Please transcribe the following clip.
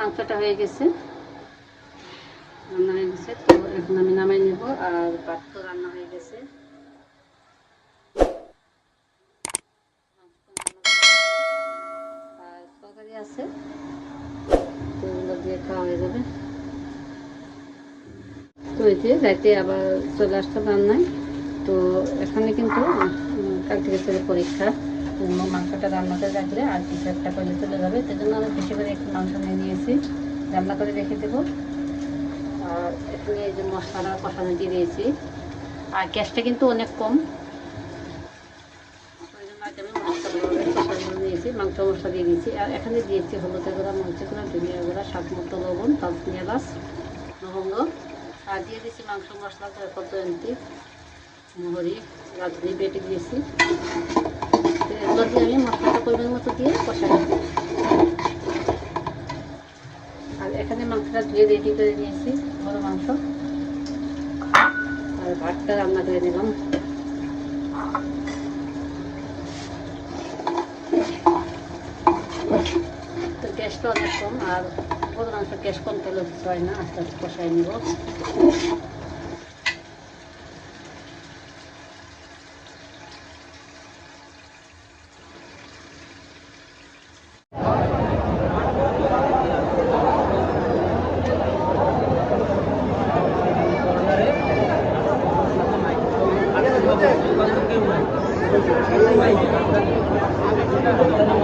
মাংসটা হয়ে গেছে। রান্না হয়ে গেছে, তো এখন আমি নামাই নেব আর ভাত তো রান্না হয়ে গেছে। আর তরকারি আছে, তো ওগুলো দিয়ে খাওয়া হয়ে যাবে। তো এই যে রাতে আবার চলে আসতাম রান্নায়, তো এখানে কিন্তু কাল থেকে পরীক্ষা। তো মাংসটা রান্না করে রাখলে আর কিছু একটা করে চলে যাবে। সেই জন্য আমি বেশি করে একটু মাংস নিয়ে নিয়েছি। রান্না করে রেখে দেবো। আর এখানে এই যে মশলাটা কষানো দিয়ে দিয়েছি। আর গ্যাসটা কিন্তু অনেক কম। নিয়েছি মাংস মশলা দিয়ে দিয়েছি। আর এখানে দিয়েছি হলুদের গুঁড়া, মরিচের গুঁড়া, ধনিয়া গুঁড়া, স্বাদ মতো লবণ দালচিনি এলাচ লবঙ্গ। আর দিয়ে দিয়েছি মাংস মশলা পদ্ধতি মোহরি রাঁধুনি বেটে দিয়েছি। তো দিয়ে আমি মশলাটা পরিমাণ মতো দিয়ে কষাই আর এখানে মাংসটা ধুয়ে রেডি করে নিয়েছি বড় মাংস। আর ভাতটা রান্না করে নিলাম। তো গ্যাসটা অনেক কম, আর বড় মাংস গ্যাস কম তেলে হয় না, আস্তে আস্তে কষাই নিব। Thank you.